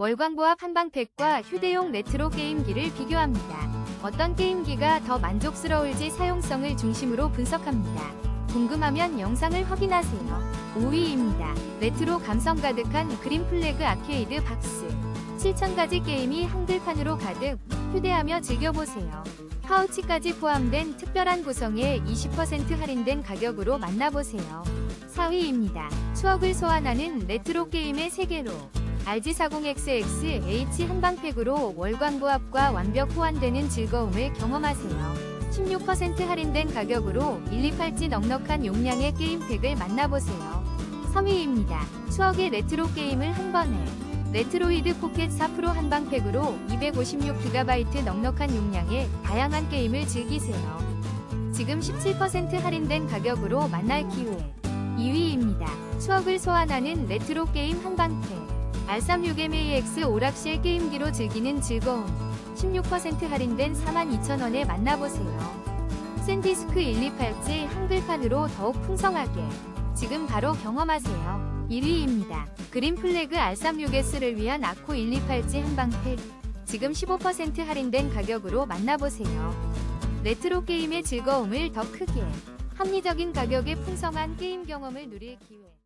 월광보합 한방팩과 휴대용 레트로 게임기를 비교합니다. 어떤 게임기가 더 만족스러울지 사용성을 중심으로 분석합니다. 궁금하면 영상을 확인하세요. 5위입니다. 레트로 감성 가득한 그린 플래그 아케이드 박스. 7,000가지 게임이 한글판으로 가득 휴대하며 즐겨보세요. 파우치까지 포함된 특별한 구성에 20% 할인된 가격으로 만나보세요. 4위입니다. 추억을 소환하는 레트로 게임의 세계로 RG40XX-H 한방팩으로 월광보합과 완벽 호환되는 즐거움을 경험하세요. 16% 할인된 가격으로 128G 넉넉한 용량의 게임팩을 만나보세요. 3위입니다. 추억의 레트로 게임을 한 번에 레트로이드 포켓 4 프로 한방팩으로 256GB 넉넉한 용량의 다양한 게임을 즐기세요. 지금 17% 할인된 가격으로 만날 기회. 2위입니다. 추억을 소환하는 레트로 게임 한방팩. R36MAX 오락실 게임기로 즐기는 즐거움. 16% 할인된 42,000원에 만나보세요. 샌디스크 128G 한글판으로 더욱 풍성하게. 지금 바로 경험하세요. 1위입니다. 그린 플래그 R36S를 위한 아코 128G 한방팩. 지금 15% 할인된 가격으로 만나보세요. 레트로 게임의 즐거움을 더 크게. 합리적인 가격에 풍성한 게임 경험을 누릴 기회.